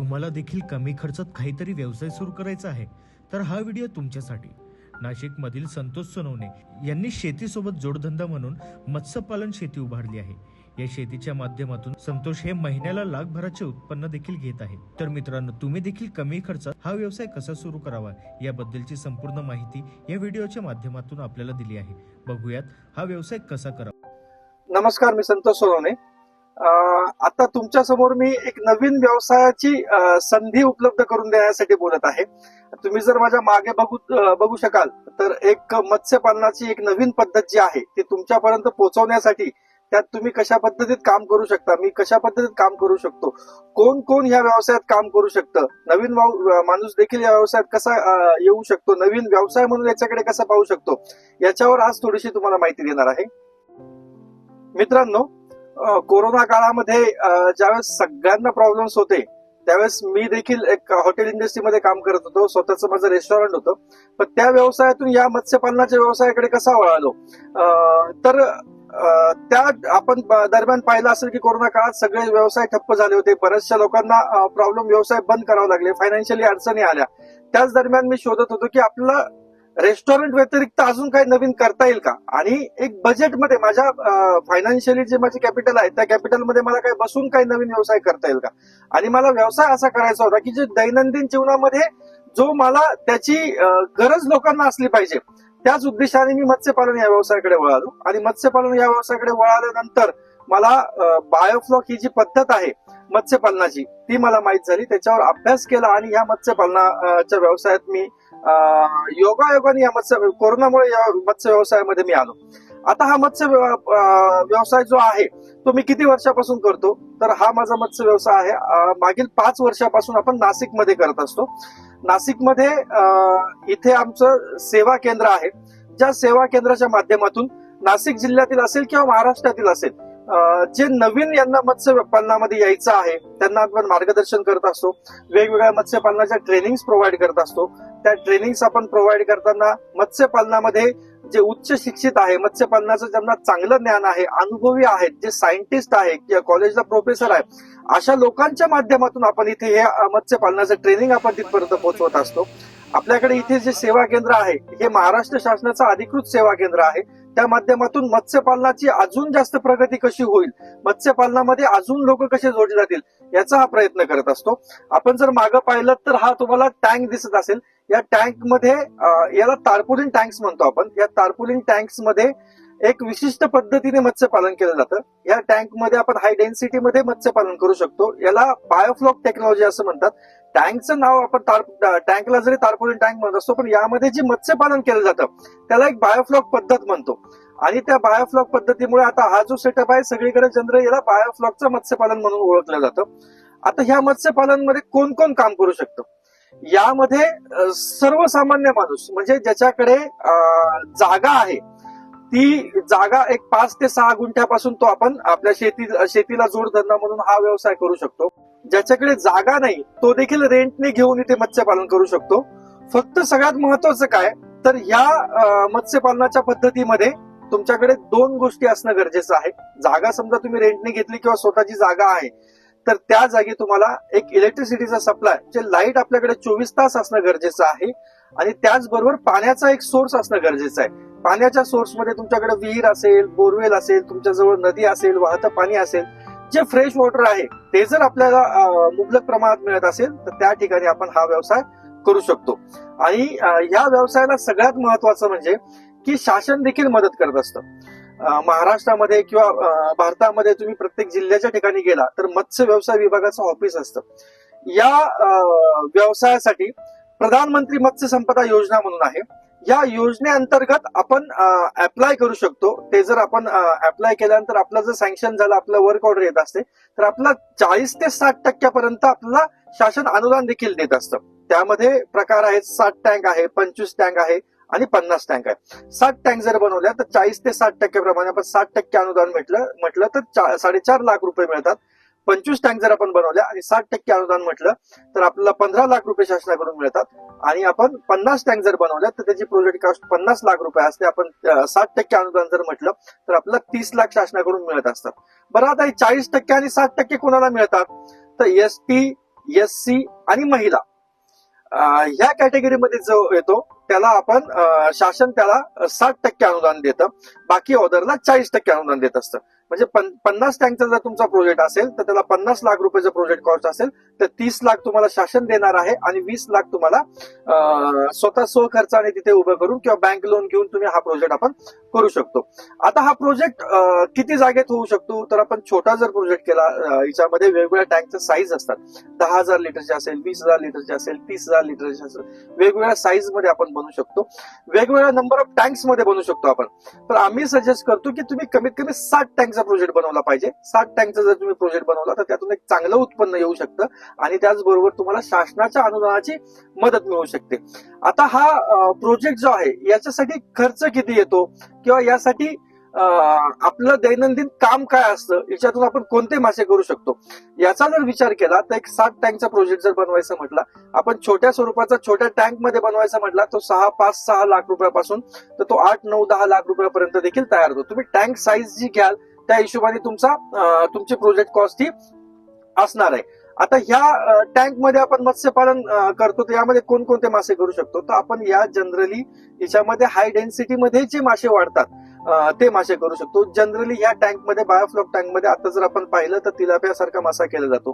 तुम्हाला देखील कमी खर्चात काहीतरी व्यवसाय सुरू करायचा आहे तर हा व्हिडिओ तुमच्यासाठी. नाशिकमधील संतोष सोनवणे यांनी शेतीसोबत जोडधंदा म्हणून मत्स्यपालन शेती उभारली आहे. या शेतीच्या माध्यमातून संतोष हे महिन्याला लाखभराचे उत्पन्न देखील घेत आहे. तर मित्रांनो तुम्ही देखील कमी खर्चात हा व्यवसाय कसा सुरू करावा याबद्दलची संपूर्ण माहिती या व्हिडिओच्या माध्यमातून आपल्याला दिली आहे. बघूयात हा व्यवसाय कसा करावा. नमस्कार मी संतोष सोनवणे. आता तुमच्यासमोर मी एक नवीन व्यवसायाची संधी उपलब्ध करून देण्यासाठी बोलत आहे. तुम्ही जर माझ्या मागे बघू बघू शकाल तर एक मत्स्यपालनाची एक नवीन पद्धत जी आहे ती तुमच्यापर्यंत पोहोचवण्यासाठी त्यात तुम्ही कशा पद्धतीत काम करू शकता मी कशा पद्धतीत काम करू शकतो कोण कोण या व्यवसायात काम करू शकतं नवीन माणूस देखील या व्यवसायात कसा येऊ शकतो नवीन व्यवसाय म्हणून याच्याकडे कसा पाहू शकतो याच्यावर आज थोडीशी तुम्हाला माहिती देणार आहे. मित्रांनो कोरोना काळामध्ये ज्यावेळेस सगळ्यांना प्रॉब्लेम्स होते त्यावेळेस मी देखील एक हॉटेल इंडस्ट्रीमध्ये काम करत होतो. स्वतःचं माझं रेस्टॉरंट होतं. पण त्या व्यवसायातून या मत्स्यपालनाच्या व्यवसायाकडे कसा वळालो? तर त्या आपण दरम्यान पाहिलं असेल की कोरोना काळात सगळे व्यवसाय ठप्प झाले होते. बऱ्याचशा लोकांना प्रॉब्लेम व्यवसाय बंद करावे लागले. फायनान्शियली अडचणी आल्या. त्याच दरम्यान मी शोधत होतो की आपल्याला रेस्टॉरंट व्यतिरिक्त अजून काही नवीन करता येईल का? आणि एक बजेटमध्ये माझ्या फायनान्शियली जे माझे कॅपिटल आहे त्या कॅपिटलमध्ये मला काही बसून काही नवीन व्यवसाय करता येईल का? आणि मला व्यवसाय असा करायचा होता की जे दैनंदिन जीवनामध्ये जो मला त्याची गरज लोकांना असली पाहिजे त्याच उद्देशाने मी मत्स्यपालन या व्यवसायाकडे वळालो. आणि मत्स्यपालन या व्यवसायाकडे वळाल्यानंतर मला बायोफ्लॉक ही जी पद्धत आहे मत्स्यपालनाची ती मला माहीत झाली. त्याच्यावर अभ्यास केला आणि ह्या मत्स्यपालनाच्या व्यवसायात मी योगायोगाने या मत्स्य कोरोनामुळे या मत्स्य व्यवसायामध्ये मी आलो. आता हा मत्स्य व्यवसाय जो आहे तो मी किती वर्षापासून करतो? तर हा माझा मत्स्य व्यवसाय आहे. मागील पाच वर्षापासून आपण नाशिकमध्ये करत असतो. नाशिकमध्ये इथे आमचं सेवा केंद्र आहे. ज्या सेवा केंद्राच्या माध्यमातून नाशिक जिल्ह्यातील असेल किंवा महाराष्ट्रातील असेल जे नवीन यांना मत्स्य पालनामध्ये यायचं आहे त्यांना आपण मार्गदर्शन करत असतो. वेगवेगळ्या मत्स्यपालनाच्या ट्रेनिंग प्रोव्हाइड करत असतो. त्या ट्रेनिंग्स आपण प्रोव्हाइड करताना मत्स्यपालनामध्ये जे उच्च शिक्षित आहे मत्स्यपालनाचं ज्यांना चांगलं ज्ञान आहे अनुभवी आहेत जे सायंटिस्ट आहे किंवा कॉलेजला प्रोफेसर आहे अशा लोकांच्या माध्यमातून आपण इथे हे मत्स्यपालनाचं ट्रेनिंग आपण तिथपर्यंत पोहोचवत असतो. आपल्याकडे इथे जे सेवा केंद्र आहे हे महाराष्ट्र शासनाचं अधिकृत सेवा केंद्र आहे. त्या माध्यमातून मत्स्यपालनाची अजून जास्त प्रगती कशी होईल मत्स्यपालनामध्ये अजून लोक कसे जोडले जातील याचा हा प्रयत्न करत असतो. आपण जर मागं पाहिलं तर हा तुम्हाला टँक दिसत असेल. या टँकमध्ये याला तारपुलिन टँक्स म्हणतो आपण. या तारपुलिन टँक्समध्ये एक विशिष्ट पद्धतीने मत्स्यपालन केलं जातं. या टँकमध्ये आपण हाय डेन्सिटी मध्ये मत्स्यपालन करू शकतो. याला बायोफ्लॉक टेक्नॉलॉजी असं म्हणतात. टँकचं नाव आपण तार टँकला जरी तारपुलिन टँक म्हणत असतो पण यामध्ये जे मत्स्यपालन केलं जातं त्याला एक बायोफ्लॉक पद्धत म्हणतो. आणि त्या बायोफ्लॉक पद्धतीमुळे आता हा जो सेटअप आहे सगळीकडे जनरल याला बायोफ्लॉकचं मत्स्यपालन म्हणून ओळखलं जातं. आता ह्या मत्स्यपालनमध्ये कोण कोण काम करू शकतं? यामध्ये सर्वसामान्य माणूस म्हणजे ज्याच्याकडे अ, जागा आहे ती जागा एक पाच ते सहा गुंठ्यापासून तो आपण आपल्या शेती शेतीला जोडधंदा म्हणून हा व्यवसाय करू शकतो. ज्याच्याकडे जागा नाही तो देखील रेंटने घेऊन इथे मत्स्यपालन करू शकतो. फक्त सगळ्यात महत्वाचं काय तर या मत्स्यपालनाच्या पद्धतीमध्ये तुमच्याकडे दोन गोष्टी असणं गरजेचं आहे. जागा समजा तुम्ही रेंटने घेतली किंवा स्वतःची जागा आहे तर त्या जागी तुम्हाला एक इलेक्ट्रिसिटीचा सप्लाय जे लाइट आपल्याकडे चोवीस तास असणं गरजेचं आहे आणि त्याचबरोबर पाण्याचा एक सोर्स असणं गरजेचं आहे. पाण्याच्या सोर्समध्ये तुमच्याकडे विहीर असेल बोरवेल असेल तुमच्याजवळ नदी असेल वाहतं पाणी असेल जे फ्रेश वॉटर आहे ते जर आपल्याला मुबलक प्रमाणात मिळत असेल तर त्या ठिकाणी आपण हा व्यवसाय करू शकतो. आणि या व्यवसायाला सगळ्यात महत्वाचं म्हणजे की शासन देखील मदत करत असतं. महाराष्ट्रामध्ये किंवा भारतामध्ये तुम्ही प्रत्येक जिल्ह्याच्या ठिकाणी गेला तर मत्स्य व्यवसाय विभागाचं ऑफिस असतं. या व्यवसायासाठी प्रधानमंत्री मत्स्य संपदा योजना म्हणून आहे. या योजनेअंतर्गत आपण अप्लाय करू शकतो. ते जर आपण अप्लाय केल्यानंतर आपलं जर सँक्शन झालं आपलं वर्क ऑर्डर येत असते तर आपला चाळीस ते साठ टक्क्यापर्यंत आपल्याला शासन अनुदान देखील देत असतं. त्यामध्ये प्रकार आहेत साठ टँक आहे पंचवीस टँक आहे आणि पन्नास टँक आहे. सात टँक जर बनवल्या तर चाळीस ते साठ टक्क्याप्रमाणे आपण साठ टक्के अनुदान म्हटलं म्हटलं तर साडेचार लाख रुपये मिळतात. पंचवीस टँक जर आपण बनवल्या आणि साठ टक्के अनुदान म्हटलं तर आपल्याला पंधरा लाख रुपये शासनाकडून मिळतात. आणि आपण पन्नास टँक जर बनवल्या तर त्याची प्रोजेक्ट कॉस्ट पन्नास लाख रुपये असते. आपण साठ टक्के अनुदान जर म्हटलं तर आपल्याला तीस लाख शासनाकडून मिळत असतात. बरं आता हे चाळीस टक्के आणि साठ टक्के कोणाला मिळतात? तर एस टी एस सी आणि महिला. ह्या कॅटेगरीमध्ये जो येतो त्याला आपण शासन त्याला साठ टक्के अनुदान देतं. बाकी ऑर्डरला चाळीस टक्के अनुदान देत असतं. म्हणजे पन्नास टँकचा जर तुमचा प्रोजेक्ट असेल तर त्याला पन्नास लाख रुपयाचा प्रोजेक्ट कॉस्ट असेल तर तीस लाख तुम्हाला शासन देणार आहे आणि वीस लाख तुम्हाला स्वतः स्व खर्चाने तिथे उभं करून किंवा बँक लोन घेऊन तुम्ही हा प्रोजेक्ट आपण करू शकतो. आता हा प्रोजेक्ट किती जागेत होऊ शकतो? तर आपण छोटा जर प्रोजेक्ट केला याच्यामध्ये वेगवेगळ्या टँकचे साईज असतात. दहा हजार लिटरचे असेल वीस हजार लिटरचे असेल तीस हजार लिटरचे असेल वेगवेगळ्या साईजमध्ये आपण बनवू शकतो. वेगवेगळ्या नंबर ऑफ टँक्समध्ये बनवू शकतो आपण. तर आम्ही सजेस्ट करतो की तुम्ही कमीत कमी साठ टँकचा प्रोजेक्ट बनवला पाहिजे. सात टँकचा जर तुम्ही प्रोजेक्ट बनवला तर त्यातून एक चांगलं उत्पन्न येऊ शकतं आणि त्याचबरोबर तुम्हाला शासनाच्या अनुदानाची मदत मिळू शकते. आता हा प्रोजेक्ट जो आहे याच्यासाठी खर्च किती येतो? किंवा यासाठी आपलं दैनंदिन काम काय असतं? याच्यातून आपण कोणते मासे करू शकतो? याचा जर विचार केला तर एक सात टँकचा प्रोजेक्ट जर बनवायचा म्हटला आपण छोट्या स्वरूपाचा छोट्या टँकमध्ये बनवायचा म्हटला तो सहा पाच सहा लाख रुपयापासून तर तो आठ नऊ दहा लाख रुपयापर्यंत देखील तयार होतो. तुम्ही टँक साईज जी घ्याल त्या हिशोबाने तुमचा तुमची प्रोजेक्ट कॉस्ट ही असणार आहे. आता ह्या टँकमध्ये आपण मत्स्यपालन करतो तर यामध्ये कोणकोणते मासे करू शकतो? तर आपण या जनरली याच्यामध्ये हाय डेन्सिटी मध्ये जे मासे वाढतात ते मासे करू शकतो. जनरली ह्या टँकमध्ये बायोफ्लॉक टँकमध्ये आता जर आपण पाहिलं तर तिलाप्या सारखा मासा केला जातो.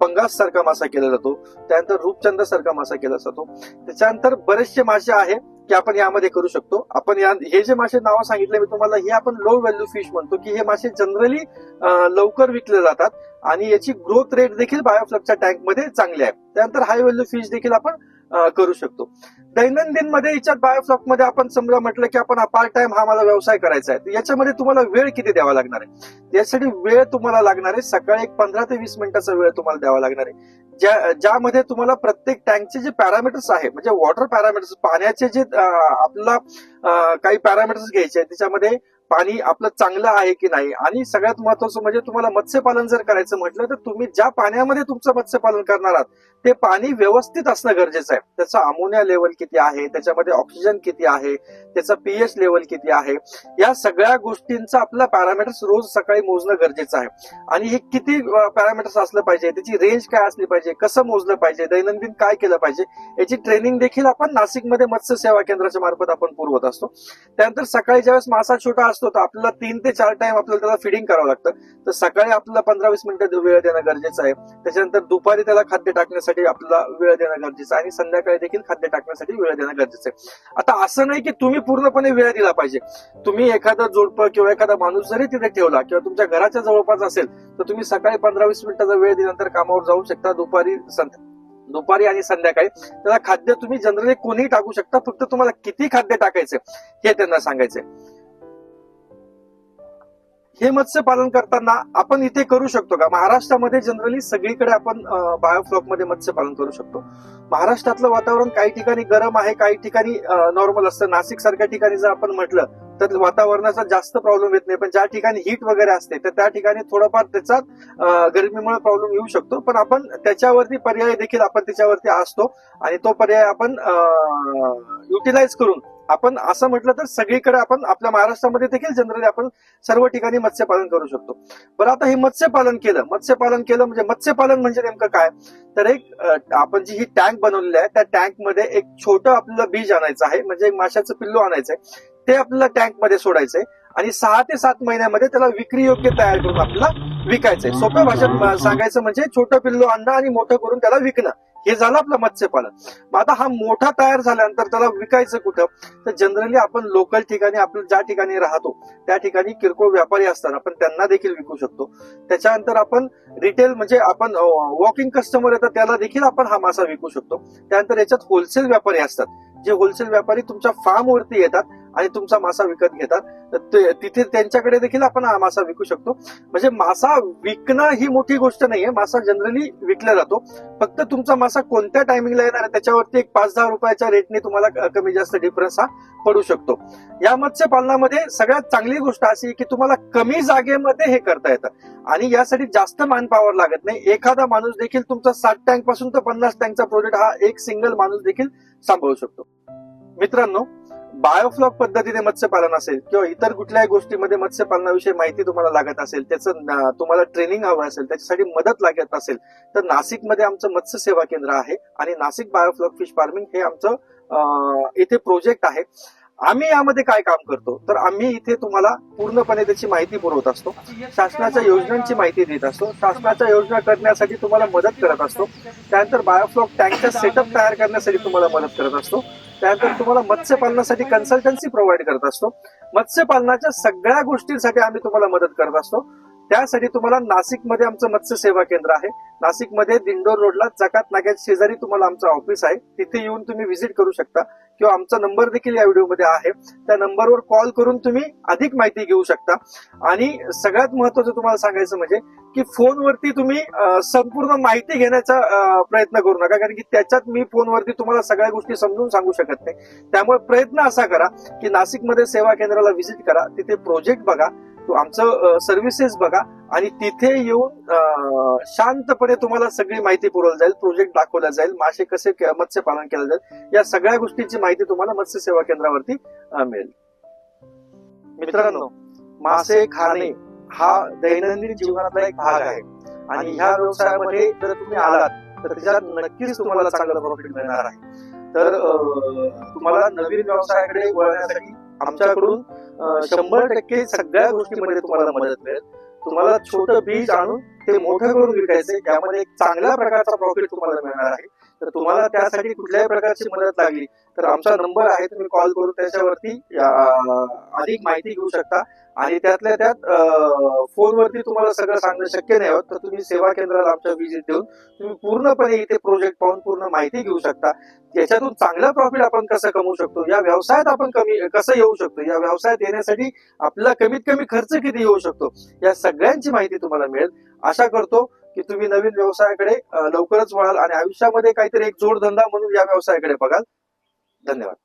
पंगास सारखा मासा केला जातो. त्यानंतर रूपचंद सारखा मासा केला जातो. त्याच्यानंतर बरेचसे मासे आहे की आपण यामध्ये करू शकतो. आपण या हे जे मासे नावं सांगितले मी तुम्हाला हे आपण लो व्हॅल्यू फिश म्हणतो की हे मासे जनरली लवकर विकले जातात आणि याची ग्रोथ रेट देखील बायोफ्लॉकच्या टँकमध्ये चांगली आहे. त्यानंतर हाय व्हॅल्यू फिश देखील आपण करू शकतो. दैनंदिनमध्ये याच्यात बायोफ्लॉकमध्ये आपण समजा म्हटलं की आपण पार्ट टाइम हा मला व्यवसाय करायचा आहे. याच्यामध्ये तुम्हाला वेळ किती द्यावा लागणार आहे? यासाठी वेळ तुम्हाला लागणार आहे. सकाळी एक पंधरा ते वीस मिनिटाचा वेळ तुम्हाला द्यावा लागणार आहे. ज्या ज्यामध्ये तुम्हाला प्रत्येक टँकचे जे पॅरामीटर्स आहे म्हणजे वॉटर पॅरामीटर्स पाण्याचे जे आपला काही पॅरामीटर्स घ्यायचे आहेत त्याच्यामध्ये पाणी आपलं चांगलं आहे की नाही? आणि सगळ्यात महत्वाचं म्हणजे तुम्हाला मत्स्यपालन जर करायचं म्हटलं तर तुम्ही ज्या पाण्यामध्ये तुमचं मत्स्यपालन करणार आहात ते पाणी व्यवस्थित असणं गरजेचं आहे. त्याचा अमोनिया लेवल किती आहे? त्याच्यामध्ये ऑक्सिजन किती आहे? त्याचा पीएच लेवल किती आहे? या सगळ्या गोष्टींचा आपला पॅरामीटर्स रोज सकाळी मोजणं गरजेचं आहे. आणि हे किती पॅरामीटर्स असलं पाहिजे? त्याची रेंज काय असली पाहिजे? कसं मोजलं पाहिजे? दैनंदिन काय केलं पाहिजे? याची ट्रेनिंग देखील आपण नाशिकमध्ये मत्स्य सेवा केंद्राच्या मार्फत आपण पुरवत असतो. त्यानंतर सकाळी ज्यावेळेस मासा छोटा असतो तर आपल्याला तीन ते चार टाइम आपल्याला त्याला फिडिंग करावं लागतं. तर सकाळी आपल्याला पंधरा वीस मिनिटं वेळ देणं गरजेचं आहे. त्याच्यानंतर दुपारी त्याला खाद्य टाकण्यासाठी आपल्याला वेळ देणं गरजेचं आहे. आणि संध्याकाळी देखील खाद्य टाकण्यासाठी वेळ देणं गरजेचं आहे. आता असं नाही की तुम्ही पूर्णपणे वेळ दिला पाहिजे. तुम्ही एखादा जोडपं किंवा एखादा माणूस जरी तिथे ठेवला किंवा तुमच्या घराच्या जवळपास असेल तर तुम्ही सकाळी पंधरा वीस मिनिटाचा वेळ दिल्यानंतर कामावर जाऊ शकता. दुपारी संध्या- दुपारी आणि संध्याकाळी त्याला खाद्य तुम्ही जनरली कोणीही टाकू शकता. फक्त तुम्हाला किती खाद्य टाकायचं हे त्यांना सांगायचंय हे मत्स्य पालन करताना आपण इथे करू शकतो का? महाराष्ट्रामध्ये जनरली सगळीकडे आपण बायोफ्लॉकमध्ये मत्स्य पालन करू शकतो. महाराष्ट्रातलं वातावरण काही ठिकाणी गरम आहे काही ठिकाणी नॉर्मल असतं. नाशिक सारख्या ठिकाणी जर आपण म्हटलं तर वातावरणाचा जास्त प्रॉब्लेम येत नाही. पण ज्या ठिकाणी हीट वगैरे असते तर त्या ठिकाणी थोडंफार त्याचा गरमीमुळे प्रॉब्लेम येऊ शकतो. पण आपण त्याच्यावरती पर्याय देखील आपण त्याच्यावरती असतो आणि तो पर्याय आपण युटिलाइज करून आपण असं म्हटलं तर सगळीकडे आपण आपल्या महाराष्ट्रामध्ये देखील जनरली आपण सर्व ठिकाणी मत्स्यपालन करू शकतो. बरं आता हे मत्स्यपालन केलं. मत्स्यपालन केलं म्हणजे मत्स्यपालन म्हणजे नेमकं काय? तर एक आपण जी ही टँक बनवलेली आहे त्या टँकमध्ये एक छोटं आपल्याला बीज आणायचं आहे. म्हणजे एक माशाचं पिल्लू आहे ते आपल्याला टँकमध्ये सोडायचंय. आणि सहा ते सात महिन्यामध्ये त्याला विक्री योग्य तयार करून आपल्याला विकायचंय. सोप्या भाषेत सांगायचं म्हणजे छोटं पिल्लू आणणं आणि मोठं करून त्याला विकणं. हे झालं आपलं मत्स्यपालन. मग आता हा मोठा तयार झाल्यानंतर त्याला विकायचं कुठं? तर जनरली आपण लोकल ठिकाणी आपण ज्या ठिकाणी राहतो त्या ठिकाणी किरकोळ व्यापारी असतात आपण त्यांना देखील विकू शकतो. त्याच्यानंतर आपण रिटेल म्हणजे आपण वॉकिंग कस्टमर येतात त्याला देखील आपण हा मासा विकू शकतो. त्यानंतर याच्यात होलसेल व्यापारी असतात. जे होलसेल व्यापारी तुमच्या फार्मवरती येतात आणि तुमचा मासा विकत घेतात. तर तिथे त्यांच्याकडे देखील आपण हा मासा विकू शकतो. म्हणजे मासा विकणं ही मोठी गोष्ट नाहीये. मासा जनरली विकला जातो. फक्त तुमचा मासा कोणत्या टायमिंगला येणार आहे त्याच्यावरती एक पाच दहा रुपयाच्या रेटने तुम्हाला कमी जास्त डिफरन्स हा पडू शकतो. या मत्स्यपालनामध्ये सगळ्यात चांगली गोष्ट अशी की तुम्हाला कमी जागेमध्ये हे करता येतं. आणि यासाठी जास्त मॅन पॉवर लागत नाही. एखादा माणूस देखील तुमचा साठ टँकपासून तर पन्नास टँकचा प्रोजेक्ट हा एक सिंगल माणूस देखील सांभाळू शकतो. मित्रांनो बायोफ्लॉक पद्धतीने मत्स्यपालन असेल किंवा इतर कुठल्याही गोष्टीमध्ये मत्स्यपालनाविषयी माहिती तुम्हाला लागत असेल त्याचं तुम्हाला ट्रेनिंग हवं असेल त्याच्यासाठी मदत लागत असेल तर नाशिकमध्ये आमचं मत्स्य सेवा केंद्र आहे आणि नाशिक बायोफ्लॉक फिश फार्मिंग हे आमचं इथे प्रोजेक्ट आहे. आम्ही यामध्ये काय काम करतो? तर आम्ही इथे तुम्हाला पूर्णपणे त्याची माहिती पुरवत असतो. शासनाच्या योजनांची माहिती देत असतो. शासनाच्या योजना करण्यासाठी तुम्हाला मदत करत असतो. त्यानंतर बायोफ्लॉक टँकचा सेटअप तयार करण्यासाठी तुम्हाला मदत करत असतो. त्यानंतर तुम्हाला मत्स्यपालनासाठी कन्सल्टन्सी प्रोव्हाइड करत असतो. मत्स्यपालनाच्या सगळ्या गोष्टींसाठी आम्ही तुम्हाला मदत करत असतो. त्यासाठी तुम्हाला नाशिकमध्ये आमचं मत्स्य सेवा केंद्र आहे. नाशिकमध्ये दिंडोर रोडला जकात नाक्याच्या शेजारी तुम्हाला आमचं ऑफिस आहे. तिथे येऊन तुम्ही व्हिजिट करू शकता. किंवा आमचा नंबर देखील या व्हिडिओमध्ये आहे. त्या नंबरवर कॉल करून तुम्ही अधिक माहिती घेऊ शकता. आणि सगळ्यात महत्वाचं तुम्हाला सांगायचं म्हणजे की फोनवरती तुम्ही संपूर्ण माहिती घेण्याचा प्रयत्न करू नका. कारण की त्याच्यात मी फोनवरती तुम्हाला सगळ्या गोष्टी समजून सांगू शकत नाही. त्यामुळे प्रयत्न असा करा की नाशिकमध्ये सेवा केंद्राला व्हिजिट करा. तिथे प्रोजेक्ट बघा. तो आमचं सर्व्हिसेस बघा. आणि तिथे येऊन शांतपणे तुम्हाला सगळी माहिती पुरवली जाईल. प्रोजेक्ट दाखवला जाईल. मासे कसे के- मत्स्यपालन केलं जाईल. या सगळ्या गोष्टींची माहिती तुम्हाला मत्स्य सेवा केंद्रावरती मिळेल. मित्रांनो मासे खाणे हा दैनंदिन जीवनातला एक भाग आहे. आणि ह्या व्यवसायामध्ये जर तुम्ही आलात तर त्याच्यात नक्कीच तुम्हाला चांगलं प्रॉफिट मिळणार आहे. तर तुम्हाला नवीन व्यवसायाकडे वळण्यासाठी आमच्याकडून शंभर टक्के सगळ्या गोष्टीमध्ये तुम्हाला मदत मिळेल. तुम्हाला छोट बीज आणून ते मोठं करून विकायचे यामध्ये एक चांगल्या प्रकारचा प्रॉफिट तुम्हाला मिळणार आहे. तर तुम्हाला त्यासाठी कुठल्याही प्रकारची मदत लागली तर आमचा नंबर आहे तुम्ही कॉल करून त्याच्यावरती अधिक माहिती घेऊ शकता. आणि त्यातल्या त्यात फोनवरती तुम्हाला सगळं सांगणं शक्य नाही होत तर तुम्ही सेवा केंद्राला आमच्या व्हिजिट देऊन तुम्ही पूर्णपणे इथे प्रोजेक्ट पाहून पूर्ण माहिती घेऊ शकता. याच्यातून चांगलं प्रॉफिट आपण कसं कमवू शकतो या व्यवसायात आपण कमी कसं येऊ शकतो या व्यवसायात येण्यासाठी आपला कमीत कमी खर्च किती येऊ शकतो या सगळ्यांची माहिती तुम्हाला मिळेल. आशा करतो की तुम्ही नवीन व्यवसायाकडे लवकरच वळाल आणि आयुष्यामध्ये काहीतरी एक जोडधंदा म्हणून या व्यवसायाकडे बघाल. धन्यवाद.